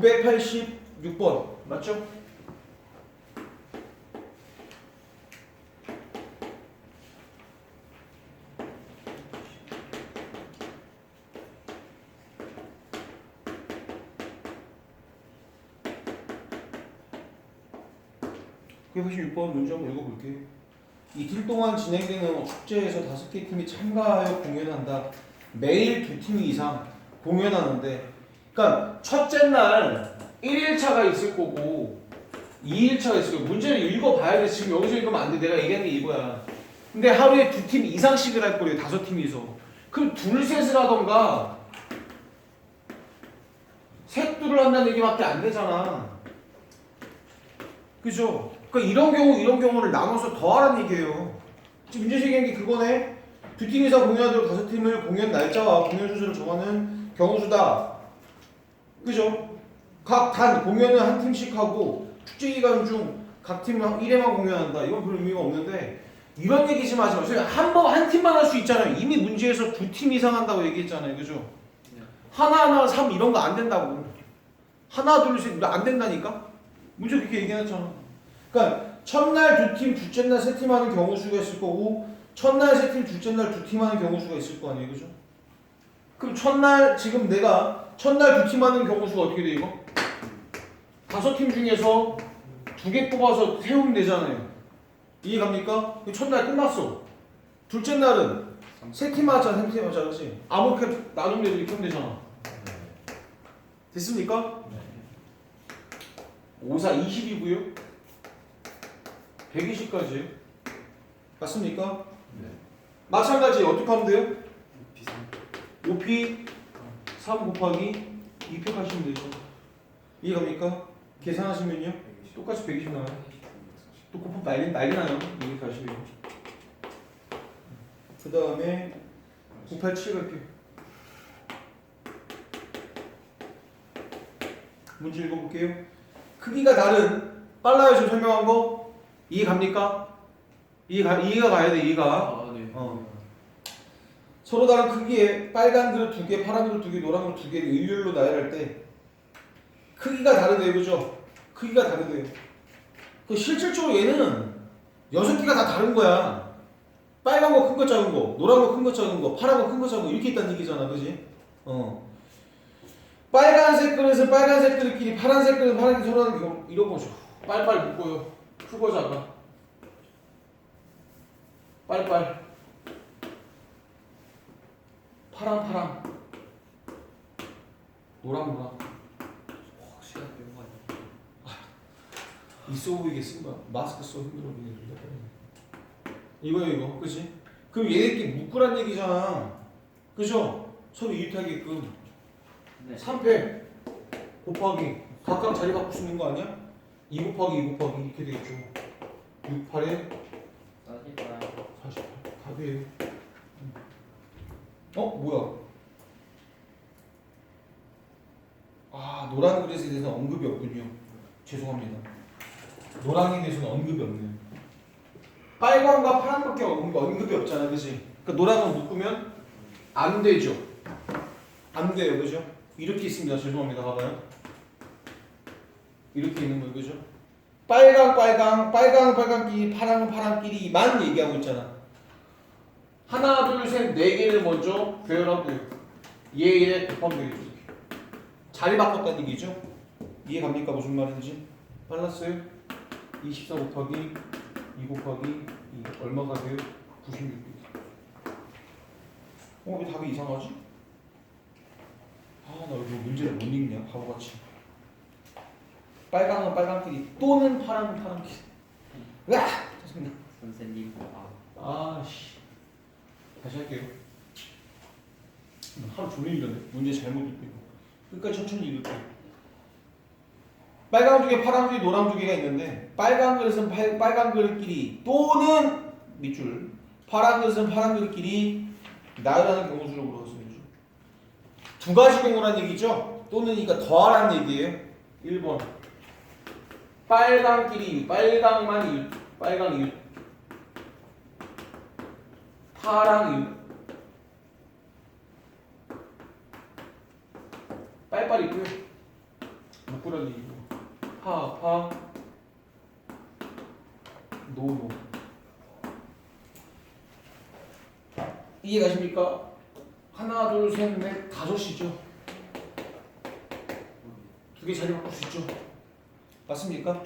986번 맞죠? 그 986번 문제 한번 읽어볼게요. 이틀 동안 진행되는 축제에서 다섯 개 팀이 참가하여 공연한다. 매일 두 팀 이상 공연하는데, 그러니까 첫째 날 1일차가 있을 거고 2일차가 있을 거고 문제를 읽어봐야 돼. 지금 여기서 읽으면 안 돼. 내가 얘기한 게 이거야. 근데 하루에 두 팀 이상씩을 할 거예요. 다섯 팀이서. 그럼 둘 셋을 하던가 셋 둘을 한다는 얘기밖에 안 되잖아. 그죠? 그러니까 이런 경우 이런 경우를 나눠서 더하라는 얘기예요. 지금 문제 제기한 게 그거네. 두 팀 이상 공연하도록 다섯 팀을 공연 날짜와 공연 순서를 정하는 경우수다. 그죠? 각 단 공연은 한 팀씩 하고 축제 기간 중 각 팀은 1회만 공연한다. 이건 별 의미가 없는데 이런 얘기 좀 하지 마세요. 한 번 한 팀만 할 수 있잖아요. 이미 문제에서 두 팀 이상 한다고 얘기했잖아요. 그죠? 네. 하나하나 3 이런 거 안 된다고. 하나 둘셋안 된다니까? 문제 그렇게 얘기해놨잖아. 그러니까 첫날 두 팀, 둘째 날 세 팀 하는 경우 수가 있을 거고 첫날 세 팀, 둘째 날 두 팀 하는 경우 수가 있을 거 아니에요, 그죠? 그럼 첫날 지금 내가 첫날 두 팀 하는 경우 수가 어떻게 돼 이거? 다섯 팀 중에서 두 개 뽑아서 세우면 되잖아요. 이해 갑니까? 그 첫날 끝났어. 둘째 날은 세 팀 하자, 세팀 하자, 그렇지? 아무렇게 나누면 되고 이렇게 하면 되잖아. 됐습니까? 54 20이고요. 120까지. 맞습니까? 네. 마찬가지 어떻게 하면 돼요? 비상. 5p 3 곱하기 2p 하시면 되죠. 이해갑니까? 계산하시면요. 똑같이 120 나와요. 또 곱하면 난리, 난리 나요. 240이요. 그 다음에 987 갈게요. 문제 읽어볼게요. 크기가 다른 빨라요 지금 설명한 거 이해 갑니까? 이해 가 이해가 가야 돼 이해가. 아 네. 어. 서로 다른 크기의 빨간 그릇 두 개, 파란 그릇 두 개, 노란 그릇 두 개를 일렬로 나열할 때 크기가 다르대요, 그죠? 크기가 다르대요. 그 실질적으로 얘는 여섯 개가 다 다른 거야. 빨간 거 큰 거 작은 거, 노란 거 큰 거 작은 거, 파란 거 큰 거 작은 거 이렇게 있다는 얘기잖아, 그지? 어. 빨간색 그릇은 빨간색 그릇끼리, 파란색 그릇은 파란색 서로 하는 경우 이런 거죠. 빨빨 묶어요. 크고 작아. 빨빨. 파랑 파랑 노랑 노랑 혹시나 배운 거 아니야? 있어 보이게 쓴 거야. 마스크 써 힘들어 보이게 이거야 이거. 그치? 그럼 얘네끼리 묶으란 얘기잖아. 그죠? 서로 이웃하게끔. 네. 3패. 곱하기. 각각 자리 바꿀 수 있는 거 아니야? 2 곱하기 2 곱하기. 이렇게 되겠죠. 6, 8에 사실상 48 답이에요 어? 뭐야? 아 노란 그릇에 대해서 언급이 없군요. 죄송합니다. 노랑에 대해서는 언급이 없네요. 빨강과 파란밖에 언급- 언급이 없잖아 그지? 그러니까 노랑은 묶으면 안 되죠. 안 돼요 그죠? 이렇게 있습니다. 죄송합니다. 봐봐요. 이렇게 있는 거예요 그죠? 빨강 빨강 빨강 빨강끼리 파랑은 파랑끼리만 얘기하고 있잖아 하나 둘 셋 네 개를 먼저 배열하고요 얘에 곱하면 되겠죠. 자리 바꿨다는 얘기죠 이해 갑니까 무슨 말인지 빨랐어요 24 곱하기 2 곱하기 2 얼마가 돼요? 96 어, 왜 답이 이상하지? 아, 나 이거 문제를 못 읽냐, 바보같이. 빨강은 빨강끼리 또는 파랑은 파랑끼리. 으아! 죄송합니다. 선생님 아 아씨 다시 할게요. 하루 종일 읽었네. 문제 잘못 읽고 끝까지 천천히 읽을게요 개, 파랑 두 개, 노랑 두 개가 있는데 빨간 그릇은 팔- 빨간 그릇끼리 또는 밑줄 파란 그릇은 파란 그릇끼리 나열하는 경우 수로 물어봤어요 두 가지 경우란 얘기죠? 또는 이니까 더하라는 얘기예요. 1번. 빨강끼리 빨강만 이웃 빨강 이웃 파랑 이웃 빨빨 있고요 바꾸라는 얘기고 파, 파, 노, 노. 이해가십니까? 하나, 둘, 셋, 넷, 다섯이죠. 두 개 자리 바꿀 수 있죠. 맞습니까?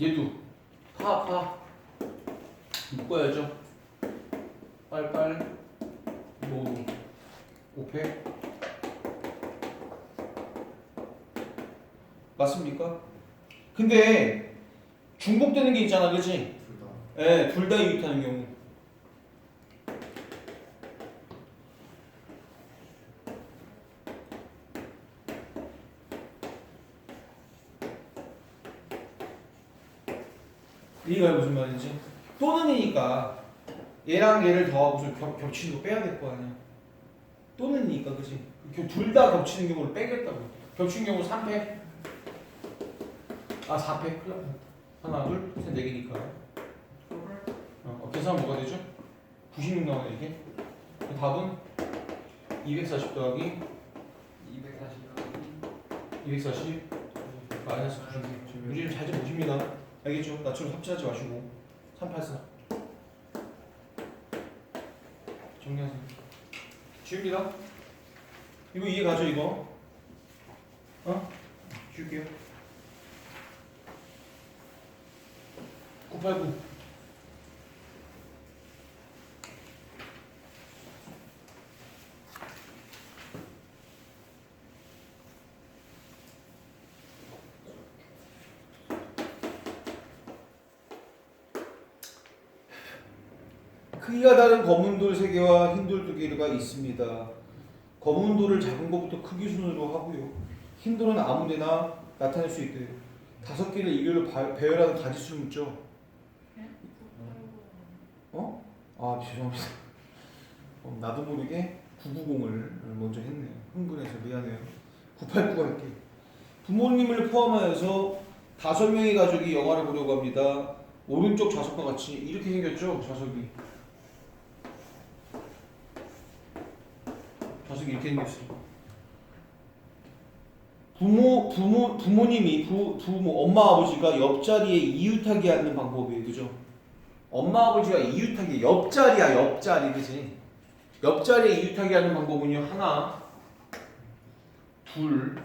얘도 파, 파. 묶어야죠. 빨빨, 노, 노. 오페. 맞습니까? 근데 중복되는 게 있잖아, 그치? 예, 둘다 이웃하는 경우. 이가 무슨 말인지? 또는이니까 얘랑 얘를 더하고서 겹, 겹치는 거 빼야 될 거 아니야. 또는이니까 그지? 둘 다 겹치는 경우를 빼겠다고. 겹치는 경우 3패 아 4패 큰일 났다. 하나 둘셋 네 개니까. 어, 어, 계산 뭐가 되죠? 96 나오네 이게. 그 답은 240 더하기 240 240 마이너스 96 우리 잘좀 보십니다 알겠죠? 나처럼 삽질하지 마시고 384 정리하세요 지웁니다 이거 이해 가죠 이거? 어? 지울게요 989 크기가 다른 검은 돌 3개와 흰 돌 2개가 있습니다. 검은 돌을 작은 것부터 크기 순으로 하고요. 흰 돌은 아무 데나 나타낼 수 있대요. 다섯 개를 일렬로 바- 배열하는 가지수를 묻죠. 어? 아 죄송합니다. 어, 나도 모르게 990을 먼저 했네요. 흥분해서 미안해요. 989 할게요. 부모님을 포함하여서 다섯 명의 가족이 영화를 보려고 합니다. 오른쪽 좌석과 같이 이렇게 생겼죠 좌석이. 좌석이 이렇게 생겼어요. 부모 부모 부모님이 부 부모 엄마 아버지가 옆자리에 이웃하게 하는 방법이에요, 그죠? 엄마 아버지가 이웃하게 옆자리야 옆자리 그지? 옆자리에 이웃하게 하는 방법은요 하나, 둘,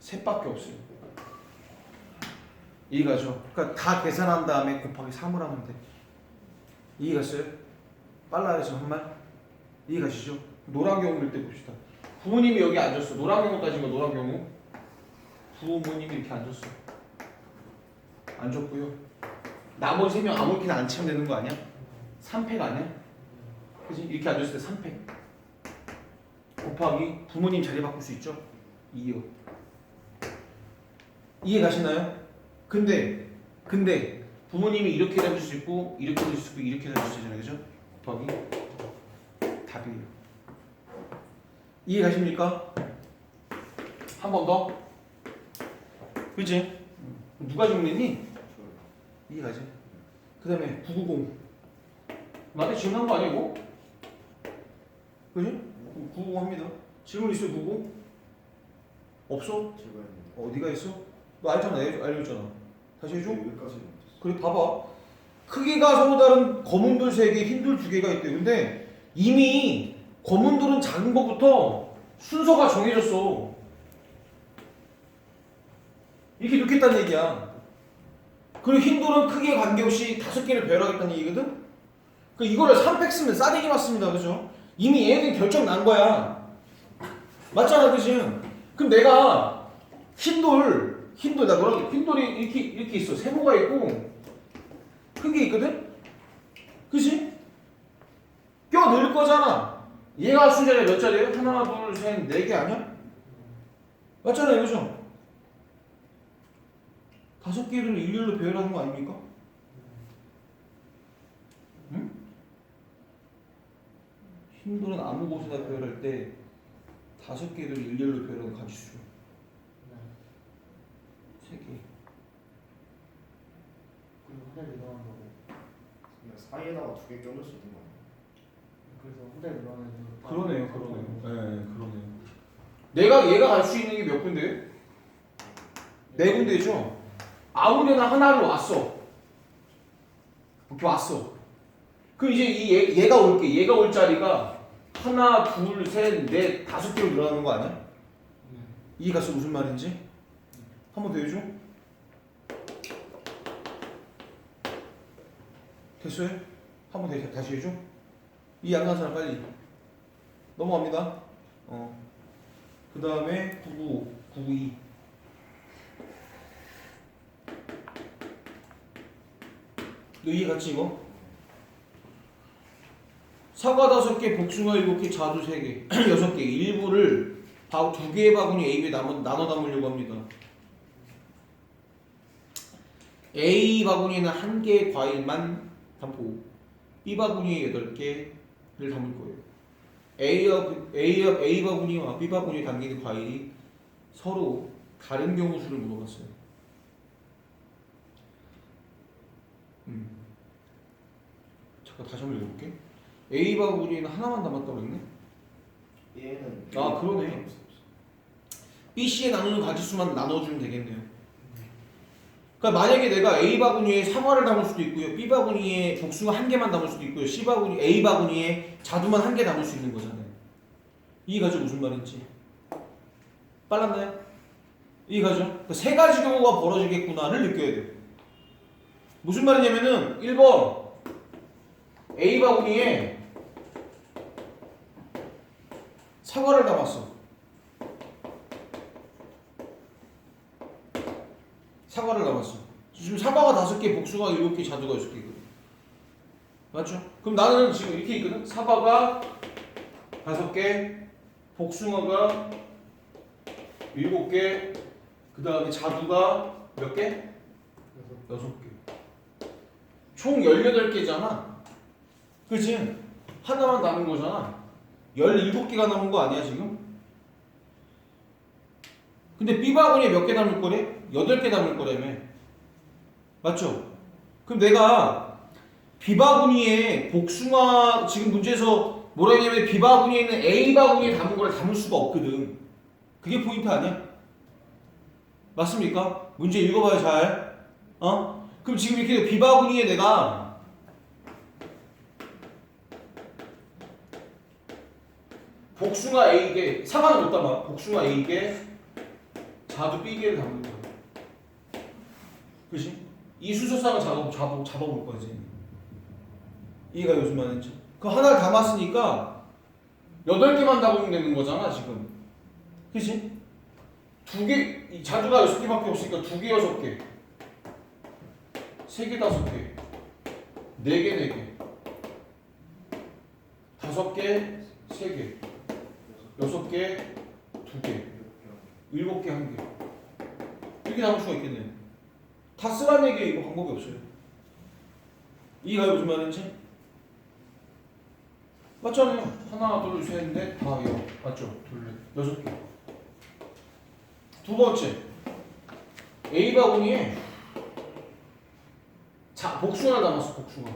셋밖에 없어요. 이해가죠? 그러니까 다 계산한 다음에 곱하기 3을 하면 돼. 이해갔어요? 빨라 해서 한 말? 이해가시죠? 노란 경우일 때 봅시다. 부모님이 여기 앉았어. 노란 경우 거 노란 경우. 부모님이 이렇게 앉았어. 앉았고요. 나머지 세명 아무렇게나 앉히면 되는 거 아니야? 3패가 아니야? 그지? 이렇게 앉았을 때 3패. 곱하기 부모님 자리 바꿀 수 있죠? 2요. 이해 가시나요? 근데 근데 부모님이 이렇게 앉을 수 있고 이렇게 앉을 수 있고 이렇게 앉을 수 있잖아요. 그죠? 곱하기 답이에요. 이해 가십니까? 한 번 더. 그지? 누가 정리했니? 이해 가지? 그 다음에 990. 나한테 질문한 거 이거? 그지? 990 합니다. 질문 있어요, 990? 없어? 어디가 있어? 너 알잖아, 알- 알려줬잖아. 다시 해줘? 그래, 봐봐. 크기가 서로 다른 검은 돌 3개, 흰 돌 2개가 있대. 근데 이미 검은 돌은 작은 것부터 순서가 정해졌어. 이렇게 놓겠다는 얘기야. 그리고 흰 돌은 크기에 관계없이 다섯 개를 배열하겠다는 얘기거든? 그 이거를 3팩 쓰면 싸대기 맞습니다. 그죠? 이미 얘는 결정 난 거야. 맞잖아, 그지? 그럼 내가 흰돌, 흰돌, 나 그래? 흰돌이 이렇게, 이렇게 있어. 세모가 있고, 큰게 있거든? 그지? 껴 넣을 거잖아. 얘가 숫자가 몇 자리예요? 하나, 둘, 셋, 네 개 아니야? 맞잖아요, 그죠? 다섯 개를 일렬로 배열하는 거 아닙니까? 응? 힘들은 아무 곳에나 배열할 때 다섯 개를 일렬로 배열하는 가지수 세 개. 그리고 하나를 이동한 거고 사이에다가 두 개 껴줄 수 있는 거 아니야? 그래서 후대 늘어나는 그러네요, 그러네요. 네, 그러네요. 내가 얘가 갈 수 있는 게 몇 군데예요? 네 군데죠. 아무데나 하나를 왔어. 이렇게 왔어. 그럼 이제 이 얘, 얘가 올게. 얘가 올 자리가 하나, 둘, 셋, 넷, 다섯 개로 늘어나는 거 아니야? 이해 갔어 무슨 말인지? 한 번 더 해줘. 됐어요? 한번더 다시 해줘. 이 양간 사람 빨리 넘어갑니다. 어. 그 다음에 99, 992. 너 이해 갔지 이거? 사과 다섯 개, 복숭아 일곱 개, 자두 세 개, 여섯 개. 일부를 바- 두 개의 바구니 A, B 나눠, 나눠 담으려고 합니다. A 바구니에는 한 개의 과일만 담고 B 바구니에 여덟 개 를 담을 거예요. A와 A, A 바구니와 B 바구니에 담긴 과일이 서로 다른 경우 수를 물어봤어요. 음. 잠깐 다시 한번 읽어볼게. A 바구니에는 하나만 담았다고 했네. 얘는 아, 그러네. B, C에 나누는 가지수만 나눠주면 되겠네요. 그러니까 만약에 내가 A 바구니에 사과를 담을 수도 있고요, B 바구니에 복숭아 한 개만 담을 수도 있고요, C 바구니 A 바구니에 자두만 한 개 담을 수 있는 거잖아요. 이해가죠 무슨 말인지? 빨랐나요? 이해가죠? 그러니까 세 가지 경우가 벌어지겠구나를 느껴야 돼요. 무슨 말이냐면은 1번 A 바구니에 사과를 담았어. 사과를 담았어. 지금 사과가 다섯 개, 복숭아 일곱 개, 자두가 여섯 개거든. 맞죠? 그럼 나는 지금 이렇게 있거든. 사과가 다섯 개, 복숭아가 일곱 개, 그 다음에 자두가 몇 개? 여섯 개. 총 18개잖아. 그치? 하나만 남은 거잖아. 17개가 남은 거 아니야, 지금? 근데 B바구니에 몇 개 남을 거래? 8개 남을 거라며. 맞죠? 그럼 내가 B바구니에 복숭아, 지금 문제에서 뭐라 했냐면 B바구니에 있는 A바구니에 담은 걸 담을 수가 없거든. 그게 포인트 아니야? 맞습니까? 문제 읽어봐요, 잘. 어? 그럼 지금 이렇게 B바구니에 내가 복숭아 A개, 사과는 못 담아. 복숭아 A개, 자두 B개를 담는 거야. 그지? 이 수소상을 잡아, 잡아, 잡아볼 거지. 이해가 무슨 말인지. 그 하나를 담았으니까 여덟 개만 담으면 되는 거잖아, 지금. 그지? 두 개, 이 자두가 여섯 개밖에 없으니까 두 개, 여섯 개. 세 개, 다섯 개. 네 개, 네 개. 다섯 개, 세 개. 여섯 개, 두 개. 일곱 개, 한 개. 이렇게 나올 수가 있겠네. 다 쓰라는 얘기 이거 방법이 없어요. 이해가 무슨 말인지? 맞잖아요. 하나, 둘, 셋, 넷, 다 여. 맞죠? 둘, 넷, 여섯 개. 두 번째. A 바구니에 자, 복숭아 담았어, 복숭아.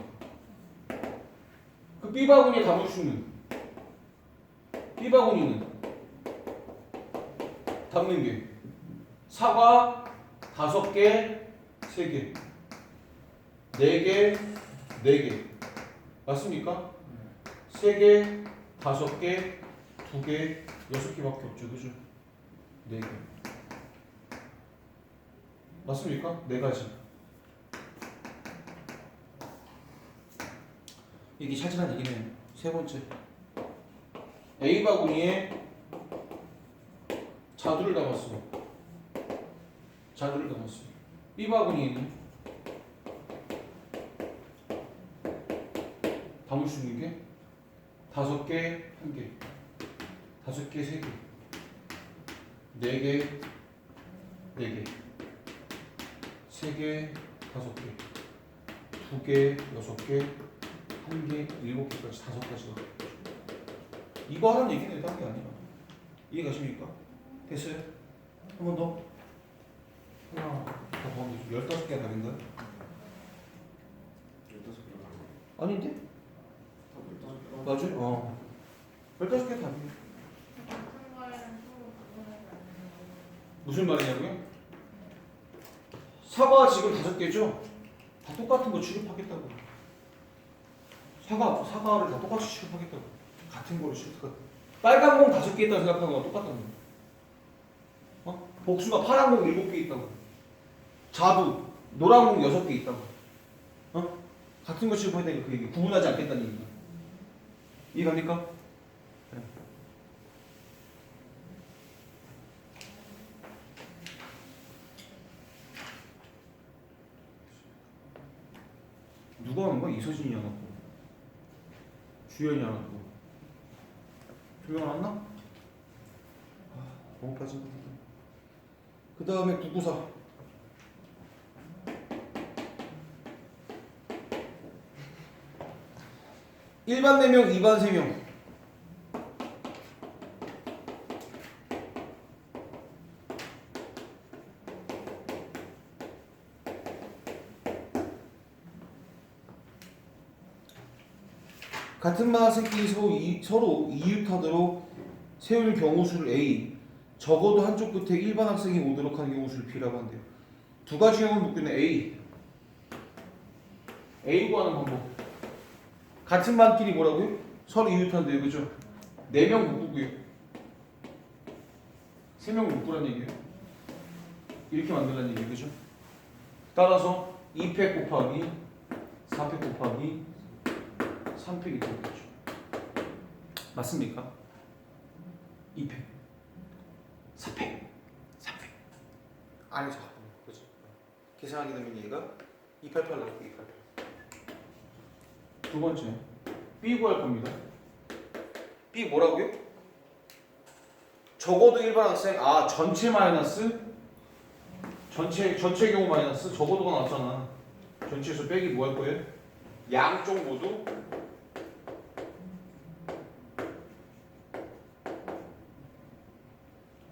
그 B 바구니에 담을 수 있는 B 바구니는 담는 게 사과 다섯 개, 세 개, 네 개, 네 개. 맞습니까? 세 개, 다섯 개, 두 개, 여섯 개밖에 없죠, 그죠? 네 개. 맞습니까? 네 가지. 이게 차지한 얘기는 세 번째. A 바구니에 자두를 담았어. 자두를 담았어. B 바구니에는 담을 수 있는 게 다섯 개, 한 개, 다섯 개, 세 개, 네 개, 네 개, 세 개, 다섯 개, 두 개, 여섯 개, 한 개, 일곱 개까지 다섯 가지가. 이거 하는 얘기는 딴게 아니야. 이해 가십니까? 됐어요? 한 번 더. 하나, 더 더하면 되죠. 열다섯 개가 다른가요? 열다섯 개로 나눠. 아닌데? 열다섯 개. 맞아? 어. 15개 답이에요. 같은 거에는 서로 구분해서 안 되는 무슨 말이냐고요? 사과 지금 다섯 개죠? 다 똑같은 거 취급하겠다고. 사과, 사과를 다 똑같이 취급하겠다고. 같은 거를 취급하겠다고. 빨간 공 다섯 개 있다고 생각하는 거랑 똑같다는 거. 어? 복수가 파란 공 일곱 개 있다고. 자두, 노란 공 여섯 개 있다고. 어? 같은 거 취급해야 되니까 그 얘기. 구분하지 않겠다는 얘기가. 이해갑니까? 네. 누가 하는 거야? 이서진이 안 왔고 주연이 안 왔고 두명 왔나? 아, 너무 빠진다 그 다음에 구구사 일반 4명, 2반 3명. 같은 반 학생끼리 서로, 이, 서로 이웃하도록 세울 경우 수를 A. 적어도 한쪽 끝에 일반 학생이 오도록 하는 경우 수를 B라고 한대요. 두 가지 묶고 있는 A. A 구하는 방법 같은 반끼리 뭐라고요? 서로 이웃한대요 그죠? 4명 묶고요 3명 묶으란 얘기예요 이렇게 만들란 얘기예요 그죠? 따라서 2팩 곱하기 4팩 곱하기 3팩이 되겠죠. 맞습니까? 2팩, 4팩, 3팩. 아니죠. 그죠. 계산하게 되면 얘가 288 나오고 288. 두 번째, B 구할 겁니다. B 뭐라고요? 적어도 일반 학생, 아 전체 마이너스 전체 전체 경우 마이너스 적어도가 나왔잖아. 전체에서 빼기 뭐 할 거예요? 양쪽 모두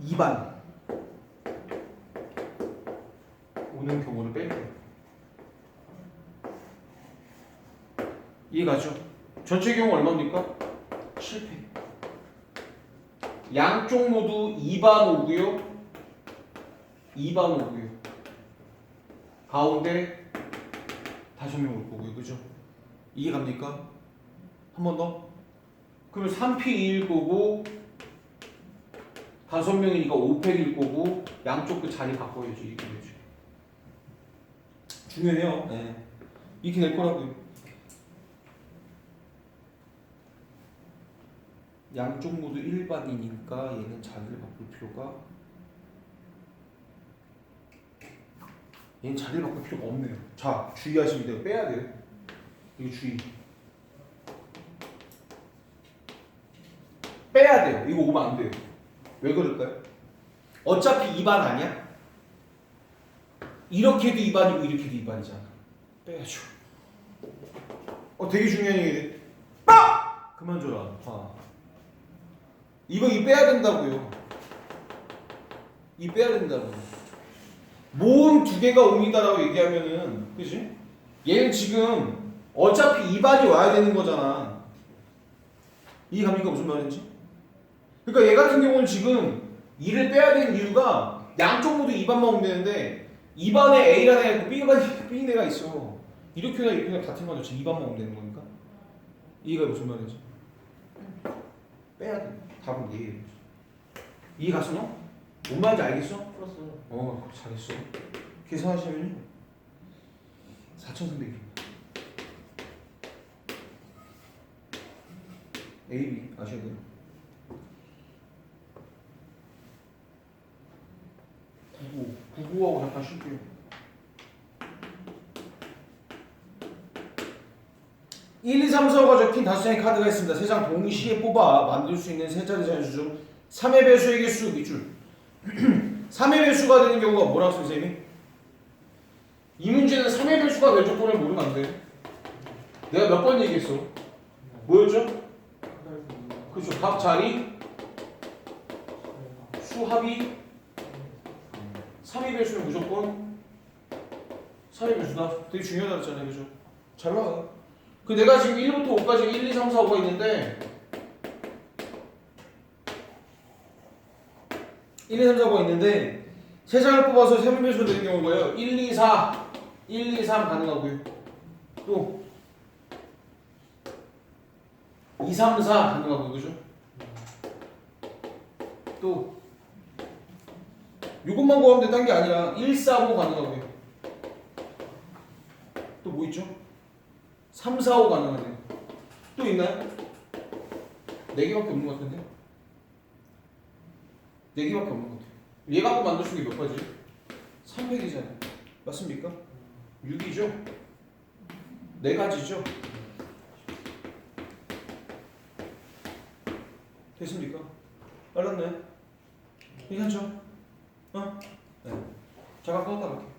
2반 오는 경우를 빼면 돼요. 이해가죠? 전체 경우 얼마입니까? 7패 양쪽 모두 2반 오고요 2반 오고요 가운데 다섯 명 올 거고요 그죠? 이해 갑니까? 한 번 더? 그러면 3P2일 거고 다섯 명이니까 5팩일 거고 양쪽 그 자리 바꿔야지 이렇게 되죠. 중요해요. 네. 이렇게 될 거라고요. 양쪽 모두 일반이니까 얘는 자리를 바꿀 필요가 얘는 자리를 바꿀 필요가 없네요. 자 주의하시면 돼요. 빼야 돼요. 이거 주의. 빼야 돼요. 이거 오면 안 돼요. 왜 그럴까요? 어차피 2반 아니야? 이렇게도 2반이고 이렇게도 2반이잖아. 빼야죠. 어 되게 중요한 얘기네. 빡! 그만 줘라. 봐. 이거 이 빼야 된다고요. 이 빼야 된다고. 모음 두 개가 옵니다라고 얘기하면은 그지? 얘는 지금 어차피 2반이 와야 되는 거잖아. 이해갑니까 무슨 말인지? 그러니까 얘 같은 경우는 지금 2를 빼야 되는 이유가 양쪽 모두 2반만 오면 되는데 2반에 A라는 있고 B가, B네가 있어. 이렇게나 이렇게나 같은 거죠. 지금 2반만 오면 되는 거니까. 이해가 무슨 말인지? 빼야 돼. 답은 얘예요. 이해 갔어 너? 뭔 말인지 알겠어? 풀었어요. 어 잘했어. 계산하시면요. 4,300이. A, B 아셔야 돼요. 99, 99하고 잠깐 쉴게요. (1, 2, 3, 4가 적힌 다섯 장의 카드가 있습니다. 세 장 동시에 뽑아 만들 수 있는 세 자리 자연수 중 3의 배수의 개수 밑줄 3의 배수가 되는 경우가 뭐라고 선생님이? 이 문제는 3의 배수가 될 조건을 모르면 안 돼. 내가 몇 번 얘기했어? 뭐였죠? 그렇죠. 각 자리 수합이 3의 배수는 무조건 3의 배수다. 되게 중요하다 그랬잖아요. 그죠? 잘 나가. 그 내가 지금 1부터 5까지 1, 2, 3, 4, 5가 있는데 1, 2, 3, 4, 5가 있는데 세 장을 뽑아서 세 분배수가 되는 경우가 뭐예요? 1, 2, 4, 1, 2, 3 가능하고요. 또 2, 3, 4 가능하고요. 그죠? 또 이것만 구하면 된다는 게 아니라 1, 4, 5 가능하고요. 또 뭐 있죠? 3, 4, 5 가능하네요. 또 있나요? 4개밖에 없는 것 같은데? 4개밖에 없는 것 같아요. 얘 갖고 만들 수 있는 게몇 가지? 300이잖아요. 맞습니까? 6이죠? 4가지죠? 됐습니까? 빨랐나요? 괜찮죠? 어? 네. 잠깐 껐다 갈게요.